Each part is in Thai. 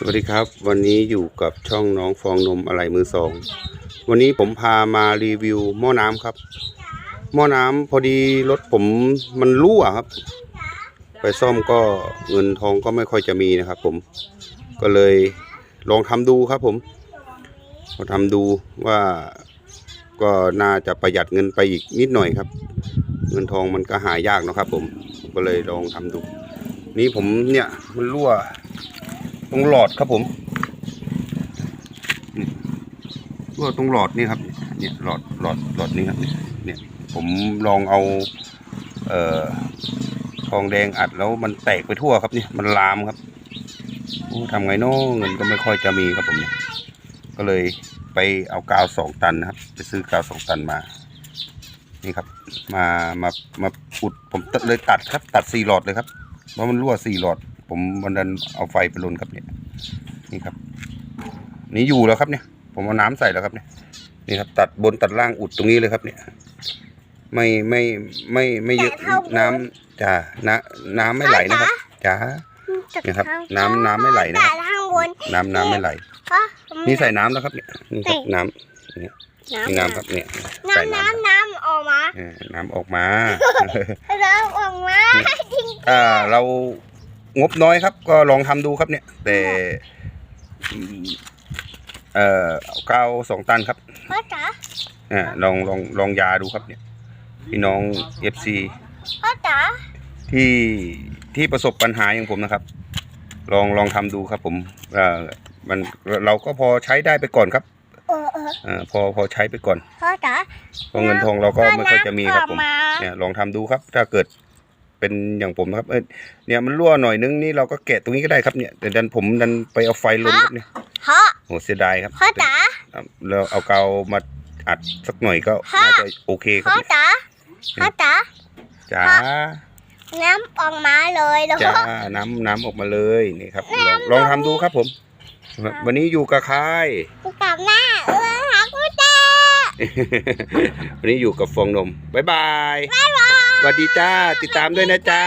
สวัสดีครับ วันนี้อยู่กับช่องน้องฟองนมอะไรมือสอง วันนี้ผมพามารีวิวหม้อน้ำครับ หม้อน้ำพอดีรถผมมันรั่วครับ ไปซ่อมก็เงินทองก็ไม่ค่อยจะมีนะครับผมก็เลยลองทำดูครับผมลองทำดูว่าก็น่าจะประหยัดเงินไปอีกนิดหน่อยครับ เงินทองมันก็หายากเนอะครับผมก็เลยลองทำดู นี่ผมเนี่ยมันรั่ว ตรงหลอดครับผมนี่รั่วตรงหลอดนี่ครับ เนี่ยหลอดหลอดหลอดนี้ครับเนี่ยผมลองเอาเอ่อทองแดงอัดแล้วมันแตกไปทั่วครับเนี่ยมันลามครับโอ้ทำไงเนาะเงินก็ไม่ค่อยจะมีครับผมเนี่ยก็เลยไปเอากาวสองตันนะครับ ไปซื้อกาวสองตันมา นี่ครับ มามามาอุดผมเลยตัดครับ ตัดสี่หลอดเลยครับเพราะมันรั่วสี่หลอด ผมวันนั้นเอาไฟไปลนครับเนี่ยนี่ครับ นี่อยู่แล้วครับเนี่ย ผมเอาน้ำใส่แล้วครับเนี่ยนี่ครับ ตัดบนตัดล่างอุดตรงนี้เลยครับ เนี่ย ไม่ไม่ไม่ไม่เยอะแต่ข้างบนน้ำจ้าน้ำน้ำไม่ไหลนะครับจ้าเนี่ยครับ น้ำน้ำไม่ไหลนะแต่ข้างบนน้ำน้ำไม่ไหลเพราะนี่ใส่น้ำแล้วครับเนี่ยนี่ครับใส่น้ำเนี่ยนี่น้ำครับเนี่ยใส่น้ำน้ำน้ำน้ำออกมาเออน้ำออกมาน้ำออกมาจริงถ้าเรา งบน้อยครับ ก็ลองทำดูครับเนี่ย แต่อืมเอ่อเอากาวสองตันครับพ่อจ๋าอ่าลองลองลองยาดูครับเนี่ย พี่น้องเอฟซีพ่อจ๋าที่ที่ประสบปัญหาอย่างผมนะครับ ลองลองทำดูครับ ผมเอ่อมันเราก็พอใช้ได้ไปก่อนครับเออเออเอ่อพอพอใช้ไปก่อนพ่อจ๋าเพราะเงินทองเราก็ไม่ค่อยจะมีครับผมน้ำออกาเนี่ยลองทำดูครับ ถ้าเกิด เป็นอย่างผมนะครับ เอยเนี่ยมันรั่วหน่อยนึงนี่เราก็แกะตรงนี้ก็ได้ครับเนี่ยแต่ดันผมดันไปเอาไฟลนครับเนี่ยพ่อโหเสียดายครับพ่อจ๋าเราเอากาวมาอัดสักหน่อยก็ฮะน่าจะโอเคครัพ่บอจ๋าพ่อจ๋าจ้าน้ำออกมาเลยแล้วจ้าน้ำน้ำออกมาเลยนี่ครับ ลองลองทำดูครับผม วันนี้อยู่กับใครกับหน้าเออหากูเจอวันนี้อยู่กับฟองนมบ๊ายบาย สวัสดีจ้า ติดตามด้วยนะจ้า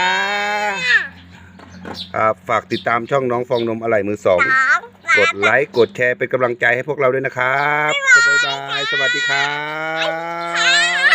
ครับฝากติดตามช่องน้องฟองนมอะไรมือสองสอง กดไลค์ กดแชร์เป็นกำลังใจให้พวกเราด้วยนะครับ บ๊ายบาย สวัสดีครับ